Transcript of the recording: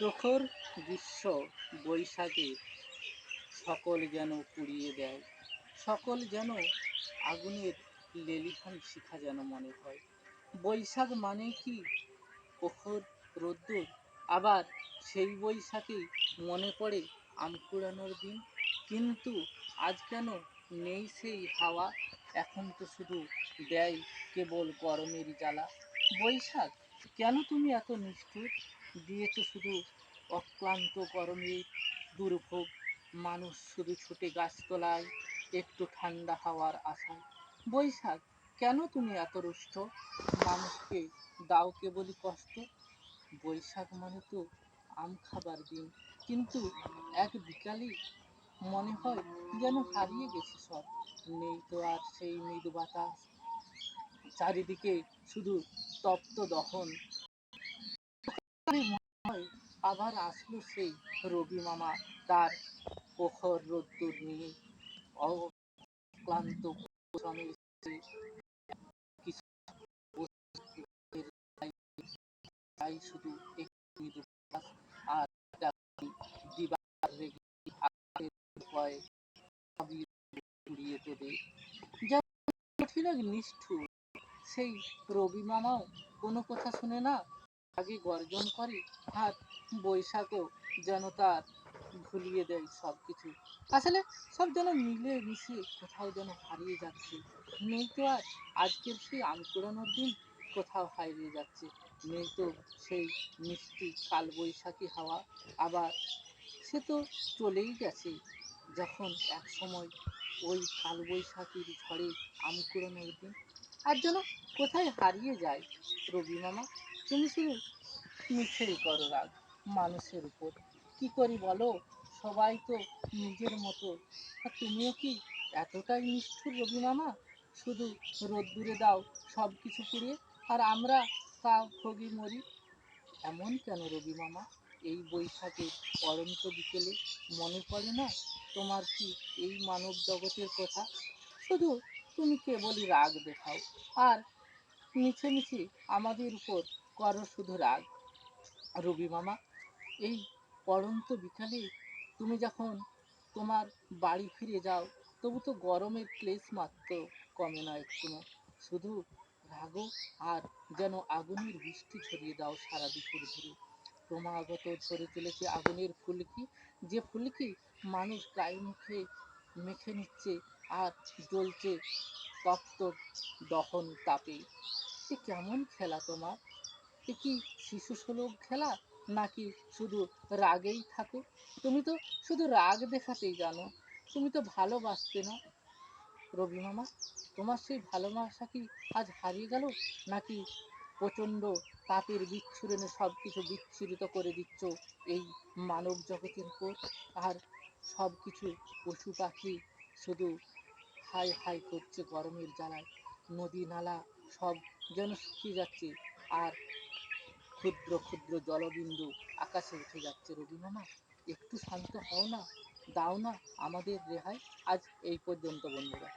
প্রখর গ্রীষ্ম বৈশাখে সকল যেন পুড়িয়ে দেয়। সকল যেন আগুনের লেলিহান শিখা যেন মনে হয়। বৈশাখ মানে কি? প্রখর রোদ্দুর আবার সেই বৈশাখেই মনে পড়ে আম কুড়ানোর দিন। কিন্তু আজ কেন নেই সেই হাওয়া? এখন তো শুধু দেয় কেবল গরমের জ্বালা। বৈশাখ, কেন তুমি এত নিষ্ঠুর? দিয়েছ শুধু অক্লান্ত গরমে দুর্ভোগ, মানুষ শুধু ছুটে গাছতলায় একটু ঠান্ডা হাওয়ার আশায় বৈশাখ, কেন তুমি এত রুষ্ট? মানুষকে দাও কেবলই কষ্ট। বৈশাখ মানে তো আম খাবার দিন। কিন্তু এক বিকালে মনে হয় যেন হারিয়ে গেছে সব। নেই তো আর সেই মৃদু বাতাস। চারিদিকে শুধু তপ্ত দহন। মনে হয় আবার আসলো সেই রবি মামা। তার প্রখর রোদ্দুর নিয়ে অক্লান্ত তাই শুধু একটু আর দিবার উড়িয়ে দেবে কঠিন নিষ্ঠুর। সেই রবি মামাও কোনো কথা শুনে না আগে গর্জন করে আর বৈশাখও যেন তার ভুলিয়ে দেয় সব কিছু আসলে সব যেন মিলে মিশে, কোথাও যেন হারিয়ে যাচ্ছে। নেই তো আর আজকের সেই আম দিন, কোথাও হারিয়ে যাচ্ছে। নেই তো সেই মিষ্টি কালবৈশাখী হাওয়া, আবার সে তো চলেই গেছে। যখন এক সময় ওই কালবৈশাখীর ঝড়ে আম কুড়ানোর দিন, আর যেন কোথায় হারিয়ে যায় রবি মামা? তুমি শুধু মিছেই করো রাগ? মানুষের উপর। কি করি বলো? সবাই তো নিজের মতো। আর তুমিও কি এতটাই নিষ্ঠুর রবি মামা শুধু রোদ্দুরে দাও সব কিছু পুড়িয়ে আর আমরা তা ভোগী মরি। এমন কেন রবি মামা এই বৈশাখে পরন্ত বিকেলে মনে পড়ে না তোমার কি এই মানব জগতের কথা? শুধু তুমি কেবলই রাগ দেখাও। আর মিছে মিছে আমাদের উপর করো শুধু রাগ। রবি মামা, এই পড়ন্ত বিকালে তুমি যখন তোমার বাড়ি ফিরে যাও, তবু তো গরমের ক্লেশ মাত্র কমে না একটুও। শুধু রাগও আর যেন আগুনের বৃষ্টি ছড়িয়ে দাও সারা দুপুর ধরে। ক্রমাগত ঝরে চলেছে আগুনের ফুলকি। যে ফুলকি মানুষ গায়ে মুখে মেখে নিচ্ছে, আর জ্বলছে তপ্ত দহন তাপে। সে কেমন খেলা তোমার? এ কি শিশু সুলভ খেলা, নাকি শুধু রাগেই থাকো? তুমি তো শুধু রাগ দেখাতেই জানো, তুমি তো ভালোবাসতে না। রবি মামা, তোমার সেই ভালোবাসা কি আজ হারিয়ে গেল, নাকি প্রচণ্ড তাপের বিচ্ছুরণে সব কিছু বিচ্ছুরিত করে দিচ্ছ এই মানব জগতের উপর? আর সব কিছু পশু পাখি শুধু হাই হাই করছে গরমের জ্বালায়। নদী নালা সব যেন শুকিয়ে যাচ্ছে আর ক্ষুদ্র ক্ষুদ্র জলবিন্দু আকাশে উঠে যাচ্ছে। রবি একটু শান্ত হও না, দাও না আমাদের রেহাই। আজ এই পর্যন্ত বন্ধুরা।